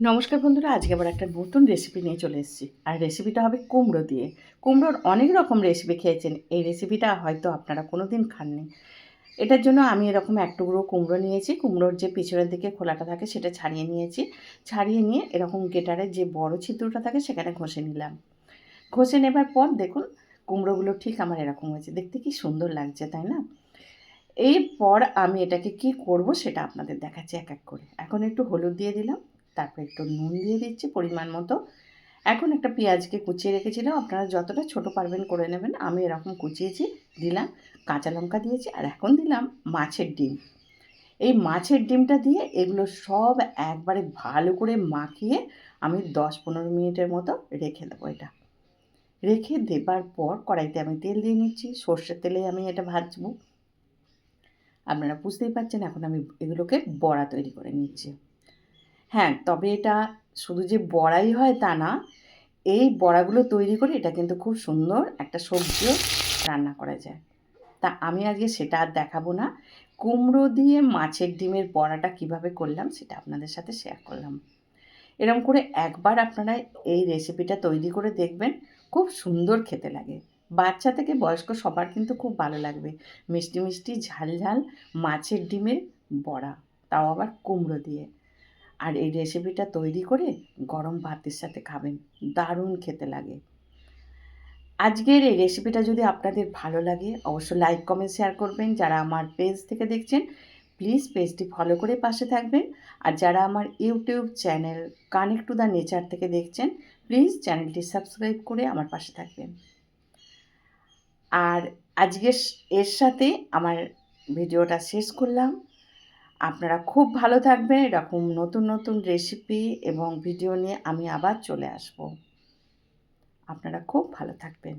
নমস্কার বন্ধুরা, আজকে আবার একটা নতুন রেসিপি নিয়ে চলে এসেছি। আর রেসিপিটা হবে কুমড়ো দিয়ে। কুমড়োর অনেক রকম রেসিপি খেয়েছেন। এই রেসিপিটা হয়তো আপনারা কোনো দিন খাননি। এটার জন্য আমি এরকম এক টুকরো কুমড়ো নিয়েছি। কুমড়োর যে পিছনের দিকে খোলাটা থাকে সেটা ছাড়িয়ে নিয়েছি। ছাড়িয়ে নিয়ে এরকম গেটারের যে বড় ছিদ্রটা থাকে সেখানে ঘষে নিলাম। ঘষে নেবার পর দেখুন, কুমড়োগুলো ঠিক আমার এরকম হয়েছে। দেখতে কি সুন্দর লাগছে, তাই না? এরপর আমি এটাকে কি করব সেটা আপনাদের দেখাচ্ছি এক এক করে। এখন একটু হলুদ দিয়ে দিলাম। তারপর একটু নুন দিয়ে দিচ্ছি পরিমাণ মতো। এখন একটা পেঁয়াজকে কুচিয়ে রেখেছিলাম। আপনারা যতটা ছোট পারবেন করে নেবেন। আমি এরকম কুচিয়েছি, দিলাম, কাঁচা লঙ্কা দিয়েছি আর এখন দিলাম মাছের ডিম। এই মাছের ডিমটা দিয়ে এগুলো সব একবারে ভালো করে মাখিয়ে আমি দশ পনেরো মিনিটের মতো রেখে দেবো এটা। রেখে দেবার পর কড়াইতে আমি তেল দিয়ে নিচ্ছি। সর্ষের তেলে আমি এটা ভাজবো। আপনারা বুঝতেই পারছেন, এখন আমি এগুলোকে বড়া তৈরি করে নিচ্ছি। হ্যাঁ তবে এটা শুধু যে বড়াই হয় তা না, এই বড়াগুলো তৈরি করে এটা কিন্তু খুব সুন্দর একটা সবজিও রান্না করা যায়। তা আমি আজকে সেটা আর দেখাবো না। কুমড়ো দিয়ে মাছের ডিমের বড়াটা কীভাবে করলাম সেটা আপনাদের সাথে শেয়ার করলাম। এরকম করে একবার আপনারা এই রেসিপিটা তৈরি করে দেখবেন, খুব সুন্দর খেতে লাগে। বাচ্চা থেকে বয়স্ক সবার কিন্তু খুব ভালো লাগবে। মিষ্টি মিষ্টি ঝাল ঝাল মাছের ডিমের বড়া, তাও আবার কুমড়ো দিয়ে। আর এই রেসিপিটা তৈরি করে গরম ভাতের সাথে খাবেন। দারুণ খেতে লাগে। আজকের এই রেসিপিটা যদি আপনাদের ভালো লাগে, অবশ্যই লাইক কমেন্ট শেয়ার করবেন। যারা আমার পেজ থেকে দেখছেন প্লিজ পেজটি ফলো করে পাশে থাকবেন। আর যারা আমার YouTube channel connect to the nature থেকে দেখছেন প্লিজ চ্যানেলটি সাবস্ক্রাইব করে আমার পাশে থাকবেন। আর আজকে এর সাথে আমার ভিডিওটা শেষ করলাম। আপনারা খুব ভালো থাকবেন। এরকম নতুন নতুন রেসিপি এবং ভিডিও নিয়ে আমি আবার চলে আসব। আপনারা খুব ভালো থাকবেন।